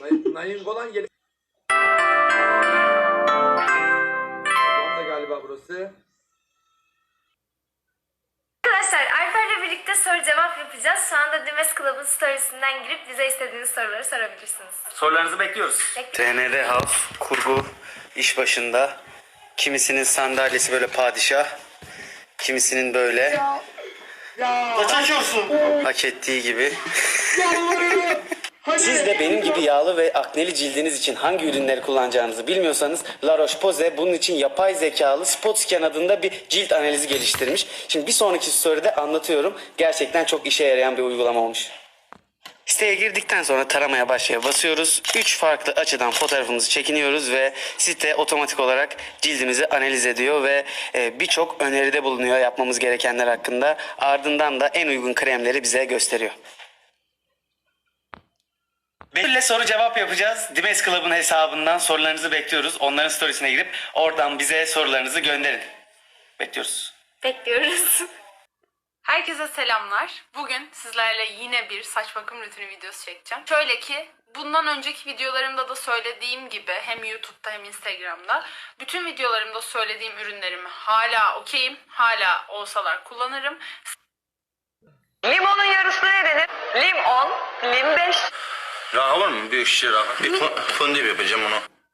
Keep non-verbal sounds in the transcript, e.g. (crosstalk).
Nainggolan. Tamam da galiba burası. Arkadaşlar Alper'le birlikte soru cevap yapacağız. Şu anda Dimes Club'ın storiesinden girip bize istediğiniz soruları sorabilirsiniz. Sorularınızı bekliyoruz. TND House kurgu iş başında. Kimisinin sandalyesi böyle padişah. Kimisinin böyle çekiyorsun? hak ettiği gibi. (laughs) Siz de benim gibi yağlı ve akneli cildiniz için hangi ürünleri kullanacağınızı bilmiyorsanız La Roche-Posay bunun için yapay zekalı Spotscan adında bir cilt analizi geliştirmiş. Şimdi bir sonraki soruda anlatıyorum. Gerçekten çok işe yarayan bir uygulama olmuş. Siteye girdikten sonra taramaya başlaya basıyoruz. 3 farklı açıdan fotoğrafımızı çekiniyoruz ve site otomatik olarak cildimizi analiz ediyor ve e, birçok öneride bulunuyor yapmamız gerekenler hakkında. Ardından da en uygun kremleri bize gösteriyor. Soru cevap yapacağız. Dimes Club'ın hesabından sorularınızı bekliyoruz. Onların storiesine girip oradan bize sorularınızı gönderin. Bekliyoruz. Bekliyoruz. (laughs) Herkese selamlar. Bugün sizlerle yine bir saç bakım rutini videosu çekeceğim. Şöyle ki bundan önceki videolarımda da söylediğim gibi hem YouTube'da hem Instagram'da bütün videolarımda söylediğim ürünlerimi hala okeyim. Hala olsalar kullanırım. Limonun yarısı ne denir? Lim 10, lim 5. Raha var mı? Bir şişe raha. Bir fon- fondip yapacağım onu.